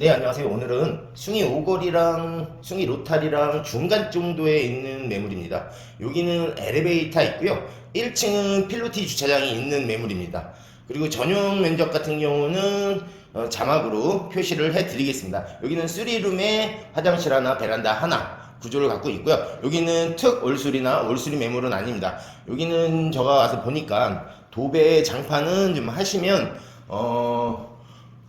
네, 안녕하세요. 오늘은 숭이 오거리랑 숭이 로탈이랑 중간 정도에 있는 매물입니다. 여기는 엘리베이터 있고요. 1층은 필로티 주차장이 있는 매물입니다. 그리고 전용 면적 같은 경우는 어, 자막으로 표시를 해 드리겠습니다. 여기는 3룸에 화장실 하나, 베란다 하나 구조를 갖고 있고요. 여기는 특 올수리나 올수리 매물은 아닙니다. 여기는 제가 와서 보니까 도배 장판은 좀 하시면 어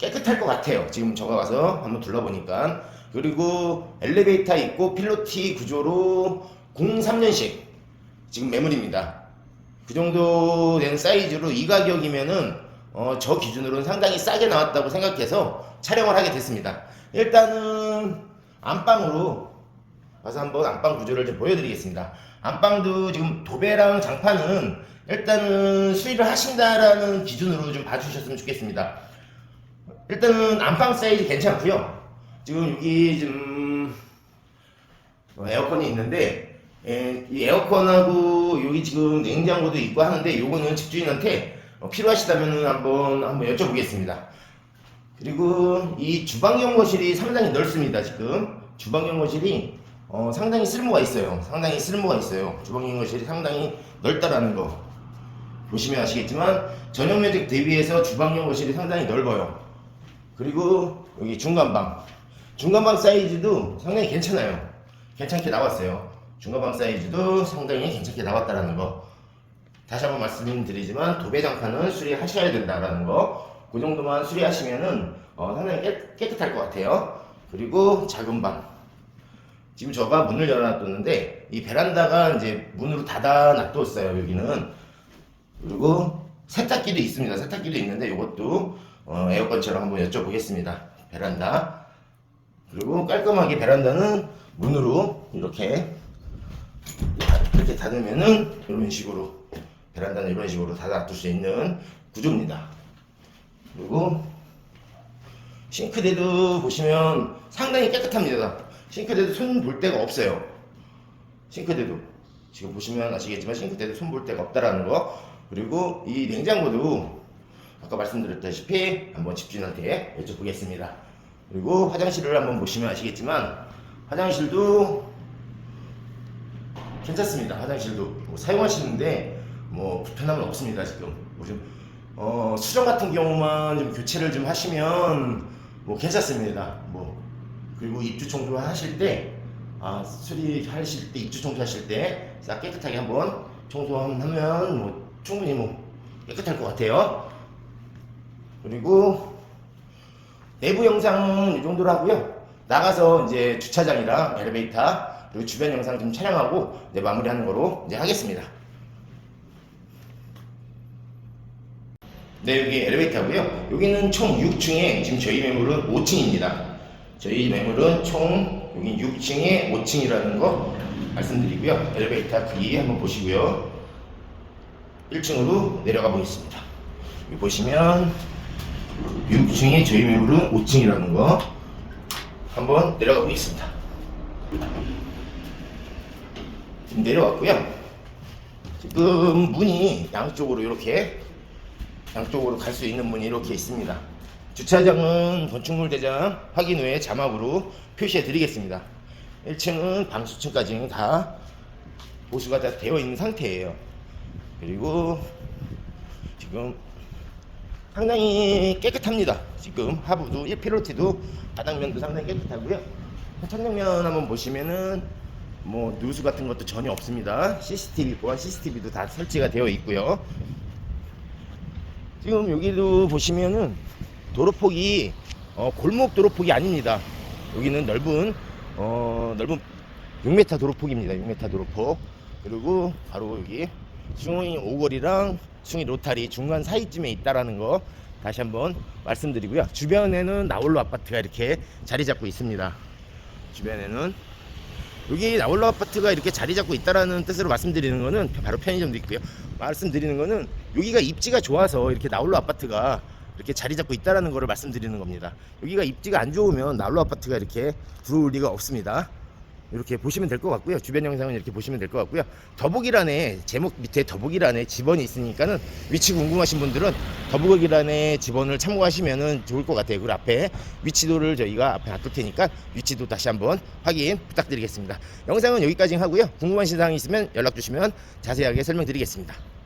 깨끗할 것 같아요. 지금 저가 가서 한번 둘러보니까. 그리고 엘리베이터 있고 필로티 구조로 03년식 지금 매물입니다. 그 정도 된 사이즈로 이 가격이면은 어, 저 기준으로는 상당히 싸게 나왔다고 생각해서 촬영을 하게 됐습니다. 일단은 안방으로 가서 한번 안방 구조를 좀 보여드리겠습니다. 안방도 지금 도배랑 장판은 일단은 수리를 하신다라는 기준으로 좀 봐주셨으면 좋겠습니다. 일단은 안방 사이즈 괜찮고요. 지금 여기 지금 어, 에어컨이 있는데 예, 이 에어컨하고 여기 지금 냉장고도 있고 하는데 요거는 집주인한테 어, 필요하시다면 한번 한번 여쭤보겠습니다. 그리고 이 주방용 거실이 상당히 넓습니다. 지금 주방용 거실이 어, 상당히 쓸모가 있어요. 상당히 쓸모가 있어요. 주방용 거실이 상당히 넓다라는 거 보시면 아시겠지만 전용 면적 대비해서 주방용 거실이 상당히 넓어요. 그리고 여기 중간방. 중간방 사이즈도 상당히 괜찮아요. 괜찮게 나왔어요. 중간방 사이즈도 상당히 괜찮게 나왔다라는 거. 다시 한번 말씀드리지만 도배장판은 수리하셔야 된다라는 거 그 정도만 수리하시면은 어, 상당히 깨, 깨끗할 것 같아요. 그리고 작은 방. 지금 저가 문을 열어놨었는데 이 베란다가 이제 문으로 닫아 놔뒀어요 여기는. 그리고 세탁기도 있습니다. 세탁기도 있는데 이것도 어, 에어컨처럼 한번 여쭤보겠습니다. 베란다. 그리고 깔끔하게 베란다는 문으로 이렇게 이렇게 닫으면은 이런 식으로 베란다는 이런 식으로 닫아둘 수 있는 구조입니다. 그리고 싱크대도 보시면 상당히 깨끗합니다. 싱크대도 손 볼 데가 없어요. 싱크대도 지금 보시면 아시겠지만 싱크대도 손 볼 데가 없다라는 거. 그리고 이 냉장고도 아까 말씀드렸다시피 한번 집주인한테 여쭤보겠습니다. 그리고 화장실을 한번 보시면 아시겠지만 화장실도 괜찮습니다. 화장실도 뭐 사용하시는데 뭐 불편함은 없습니다. 지금 뭐 좀, 어, 수정 같은 경우만 좀 교체를 좀 하시면 뭐 괜찮습니다. 뭐 그리고 입주 청소 하실 때 아, 수리 하실 때 입주 청소 하실 때 싹 깨끗하게 한번 청소하면 뭐 충분히 뭐 깨끗할 것 같아요. 그리고 내부 영상은 이 정도로 하고요. 나가서 이제 주차장이랑 엘리베이터 그리고 주변 영상 좀 촬영하고 이제 마무리하는 거로 이제 하겠습니다. 네, 여기 엘리베이터고요. 여기는 총 6층에 지금 저희 매물은 5층입니다. 저희 매물은 총 여기 6층에 5층이라는 거 말씀드리고요. 엘리베이터 뒤 한번 보시고요. 1층으로 내려가 보겠습니다. 여기 보시면 6층에 저희 매물은 5층이라는 거 한번 내려가 보겠습니다. 지금 내려왔고요. 지금 문이 양쪽으로 이렇게 양쪽으로 갈 수 있는 문이 이렇게 있습니다. 주차장은 건축물 대장 확인 후에 자막으로 표시해 드리겠습니다. 1층은 방수층까지는 다 보수가 다 되어 있는 상태예요. 그리고 지금 상당히 깨끗합니다. 지금 하부도 1피로티도 바닥면도 상당히 깨끗하고요. 천정면 한번 보시면은 뭐 누수 같은 것도 전혀 없습니다. CCTV 보안 CCTV도 다 설치가 되어 있고요. 지금 여기도 보시면은 도로폭이 어, 골목 도로폭이 아닙니다. 여기는 넓은 어, 넓은 6m 도로폭입니다. 6m 도로폭. 그리고 바로 여기 숭이 오거리랑 숭이 로타리 중간 사이쯤에 있다라는 거 다시 한번 말씀드리고요. 주변에는 나홀로 아파트가 이렇게 자리 잡고 있습니다. 주변에는 여기 나홀로 아파트가 이렇게 자리 잡고 있다라는 뜻으로 말씀드리는 거는 바로 편의점도 있고요. 말씀드리는 거는 여기가 입지가 좋아서 이렇게 나홀로 아파트가 이렇게 자리 잡고 있다라는 거를 말씀드리는 겁니다. 여기가 입지가 안 좋으면 나홀로 아파트가 이렇게 들어올 리가 없습니다. 이렇게 보시면 될 것 같고요. 주변 영상은 이렇게 보시면 될 것 같고요. 더보기란에 제목 밑에 더보기란에 지번이 있으니까는 위치 궁금하신 분들은 더보기란에 지번을 참고하시면은 좋을 것 같아요. 그리고 앞에 위치도를 저희가 앞에 놔둘 테니까 위치도 다시 한번 확인 부탁드리겠습니다. 영상은 여기까지 하고요. 궁금하신 사항이 있으면 연락 주시면 자세하게 설명드리겠습니다.